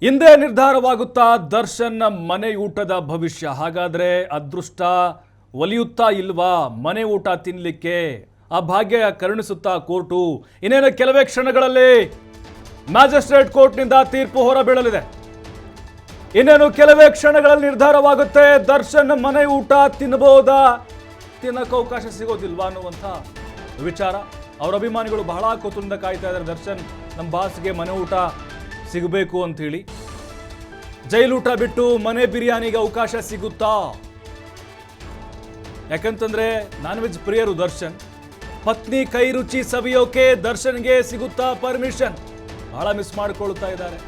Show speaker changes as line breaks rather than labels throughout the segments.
ಹಿಂದೆ ನಿರ್ಧಾರವಾಗುತ್ತಾ ದರ್ಶನ್ ಮನೆ ಊಟದ ಭವಿಷ್ಯ. ಹಾಗಾದ್ರೆ ಅದೃಷ್ಟ ಒಲಿಯುತ್ತಾ ಇಲ್ವಾ? ಮನೆ ಊಟ ತಿನ್ನಲಿಕ್ಕೆ ಆ ಭಾಗ್ಯ ಕರುಣಿಸುತ್ತಾ ಕೋರ್ಟು. ಇನ್ನೇನು ಕೆಲವೇ ಕ್ಷಣಗಳಲ್ಲಿ ಮ್ಯಾಜಿಸ್ಟ್ರೇಟ್ ಕೋರ್ಟ್ನಿಂದ ತೀರ್ಪು ಹೊರಬೀಳಲಿದೆ. ಇನ್ನೇನು ಕೆಲವೇ ಕ್ಷಣಗಳಲ್ಲಿ ನಿರ್ಧಾರವಾಗುತ್ತೆ ದರ್ಶನ್ ಮನೆ ಊಟ ತಿನ್ನಬಹುದಾ ತಿನ್ನಕ್ಕೆ ಅವಕಾಶ ಸಿಗೋದಿಲ್ವಾ ಅನ್ನುವಂಥ ವಿಚಾರ. ಅವರ ಅಭಿಮಾನಿಗಳು ಬಹಳ ಕುತೂಹಲದಿಂದ ಕಾಯ್ತಾ ಇದ್ದಾರೆ ದರ್ಶನ್. ನಮ್ಮ ಬಾಸ್ಗೆ ಮನೆ ಊಟ ಸಿಗಬೇಕು ಅಂಥೇಳಿ. ಜೈಲೂಟ ಬಿಟ್ಟು ಮನೆ ಬಿರಿಯಾನಿಗೆ ಅವಕಾಶ ಸಿಗುತ್ತಾ? ಯಾಕಂತಂದ್ರೆ ನಾನ್ ವೆಜ್ ಪ್ರಿಯರು ದರ್ಶನ್, ಪತ್ನಿ ಕೈ ರುಚಿ ಸವಿಯೋಕೆ ದರ್ಶನ್ಗೆ ಸಿಗುತ್ತಾ ಪರ್ಮಿಷನ್ ಬಹಳ ಮಿಸ್ ಮಾಡ್ಕೊಳ್ತಾ ಇದ್ದಾರೆ.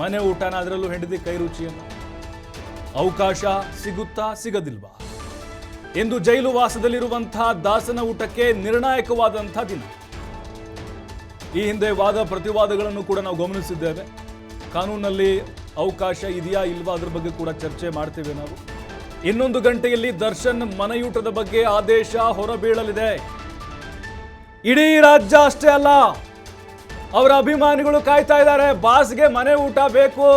ಮನೆ ಊಟನ ಅದರಲ್ಲೂ ಹೆಂಡತಿ ಕೈ ರುಚಿಯನ್ನು. ಅವಕಾಶ ಸಿಗುತ್ತಾ ಸಿಗದಿಲ್ವಾ? ಎಂದು ಜೈಲು ವಾಸದಲ್ಲಿರುವಂತಹ ದಾಸನ ಊಟಕ್ಕೆ ನಿರ್ಣಾಯಕವಾದಂತಹ ದಿನ. ಈ ಹಿಂದೆ ವಾದ ಪ್ರತಿವಾದಗಳನ್ನು ಕೂಡ ನಾವು ಗಮನಿಸಿದ್ದೇವೆ. ಕಾನೂನಲ್ಲಿ ಅವಕಾಶ ಇದೆಯಾ ಇಲ್ವಾ ಅದ್ರ ಬಗ್ಗೆ ಕೂಡ ಚರ್ಚೆ ಮಾಡ್ತೇವೆ ನಾವು. ಇನ್ನೊಂದು ಗಂಟೆಯಲ್ಲಿ ದರ್ಶನ್ ಮನೆಯೂಟದ ಬಗ್ಗೆ ಆದೇಶ ಹೊರಬೀಳಲಿದೆ. ಇಡೀ ರಾಜ್ಯ ಅಷ್ಟೇ ಅಲ್ಲ, ಅವರ ಅಭಿಮಾನಿಗಳು ಕಾಯ್ತಾ ಇದ್ದಾರೆ, ಬಾಸ್ಗೆ ಮನೆ ಊಟ ಬೇಕು.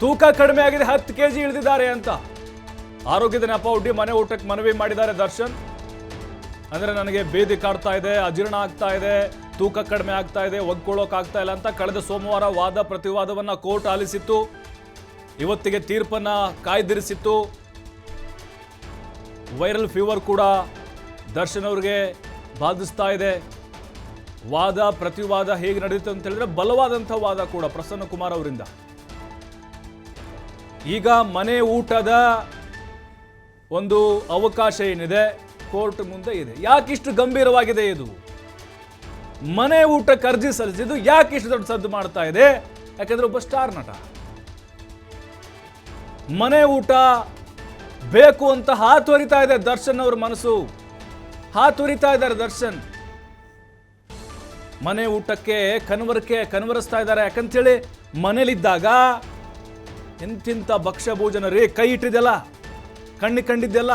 ತೂಕ ಕಡಿಮೆ ಆಗಿದೆ, ಹತ್ತು ಕೆ ಜಿ ಇಳಿದಿದ್ದಾರೆ ಅಂತ. ಆರೋಗ್ಯದ ನೆಪ ಒಡ್ಡಿ ಮನೆ ಊಟಕ್ಕೆ ಮನವಿ ಮಾಡಿದ್ದಾರೆ ದರ್ಶನ್. ಅಂದರೆ ನನಗೆ ಬೇದಿ ಕಾಡ್ತಾ ಇದೆ, ಅಜೀರ್ಣ ಆಗ್ತಾ ಇದೆ. ತೂಕ ಕಡಿಮೆ ಆಗ್ತಾ ಇದೆ ಒಗ್ಕೊಳ್ಳೋಕ್ ಆಗ್ತಾ ಇಲ್ಲ ಅಂತ ಕಳೆದ ಸೋಮವಾರ ವಾದ ಪ್ರತಿವಾದವನ್ನು ಕೋರ್ಟ್ ಆಲಿಸಿತ್ತು. ಇವತ್ತಿಗೆ ತೀರ್ಪನ್ನ ಕಾಯ್ದಿರಿಸಿತ್ತು. ವೈರಲ್ ಫೀವರ್ ಕೂಡ ದರ್ಶನ್ ಅವ್ರಿಗೆ ಬಾಧಿಸ್ತಾ ಇದೆ. ವಾದ, ಪ್ರತಿವಾದ ಹೇಗೆ ನಡೆಯುತ್ತೆ ಅಂತ ಹೇಳಿದ್ರೆ ಬಲವಾದಂಥ ವಾದ ಕೂಡ ಪ್ರಸನ್ನ ಕುಮಾರ್ ಅವರಿಂದ. ಈಗ ಮನೆ ಊಟದ ಒಂದು ಅವಕಾಶ ಏನಿದೆ? ಕೋರ್ಟ್ ಮುಂದೆ ಇದೆ. ಯಾಕಿಷ್ಟು ಗಂಭೀರವಾಗಿದೆ ಇದು? ಮನೆ ಊಟಕ್ಕೆ ಅರ್ಜಿ ಸಲ್ಲಿಸಿದ್ದು ಯಾಕೆ ಇಷ್ಟು ದೊಡ್ಡ ಸದ್ದು ಮಾಡ್ತಾ ಇದೆ? ಯಾಕಂದ್ರೆ ಒಬ್ಬ ಸ್ಟಾರ್ ನಟ. ಮನೆ ಊಟ ಬೇಕು ಅಂತ ಹಾತೊರಿತಾ ಇದೆ ದರ್ಶನ್ ಅವ್ರ ಮನಸ್ಸು. ಹಾತೊರಿತಾ ಇದ್ದಾರೆ ದರ್ಶನ್. ಮನೆ ಊಟಕ್ಕೆ ಕನ್ವರ್ಕೆ ಕನ್ವರಿಸ್ತಾ ಇದ್ದಾರೆ. ಯಾಕಂತೇಳಿ ಮನೇಲಿದ್ದಾಗ ಎಂತಿಂತ ಭಕ್ಷ್ಯ ಭೋಜನ ರೀ ಕೈ ಇಟ್ಟಿದ್ದೆಲ್ಲ ಕಣ್ಣಿ ಕಂಡಿದ್ದೆಲ್ಲ.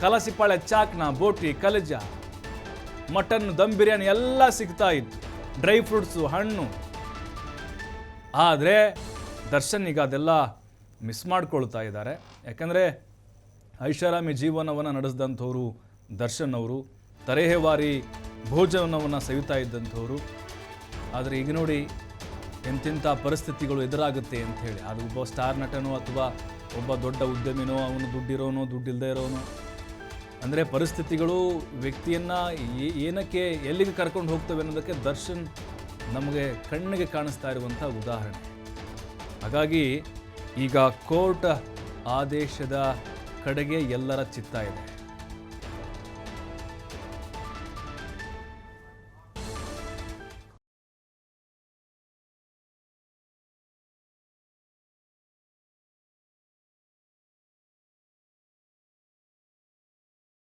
ಕಲಸಿಪಾಳೆ ಚಾಕ್ನ, ಬೋಟಿ, ಕಲಜ ಮಟನ್, ದಮ್ ಬಿರಿಯಾನಿ ಎಲ್ಲ ಸಿಗ್ತಾ ಇತ್ತು. ಡ್ರೈ ಫ್ರೂಟ್ಸು, ಹಣ್ಣು. ಆದರೆ ದರ್ಶನ್ ಈಗ ಅದೆಲ್ಲ ಮಿಸ್ ಮಾಡ್ಕೊಳ್ತಾ ಇದ್ದಾರೆ. ಯಾಕಂದರೆ ಐಷಾರಾಮಿ ಜೀವನವನ್ನು ನಡೆಸಿದಂಥವರು ದರ್ಶನ್ ಅವರು, ತರೇಹವಾರಿ ಭೋಜನವನ್ನು ಸವಿತಾ ಇದ್ದಂಥವರು. ಆದರೆ ಈಗ ನೋಡಿ ಎಂತೆಂಥ ಪರಿಸ್ಥಿತಿಗಳು ಎದುರಾಗುತ್ತೆ ಅಂತ ಹೇಳಿ. ಅದು ಒಬ್ಬ ಸ್ಟಾರ್ ನಟನೋ ಅಥವಾ ಒಬ್ಬ ದೊಡ್ಡ ಉದ್ಯಮಿನೋ, ಅವನು ದುಡ್ಡಿರೋನೋ ದುಡ್ಡಿಲ್ಲದೆ ಇರೋನು ಅಂದರೆ ಪರಿಸ್ಥಿತಿಗಳು ವ್ಯಕ್ತಿಯನ್ನು ಏನಕ್ಕೆ ಎಲ್ಲಿಗೆ ಕರ್ಕೊಂಡು ಹೋಗ್ತವೆ ಅನ್ನೋದಕ್ಕೆ ದರ್ಶನ್ ನಮಗೆ ಕಣ್ಣಿಗೆ ಕಾಣಿಸ್ತಾ ಇರುವಂಥ ಉದಾಹರಣೆ. ಹಾಗಾಗಿ ಈಗ ಕೋರ್ಟ್ ಆದೇಶದ ಕಡೆಗೆ ಎಲ್ಲರ ಚಿತ್ತ ಇದೆ.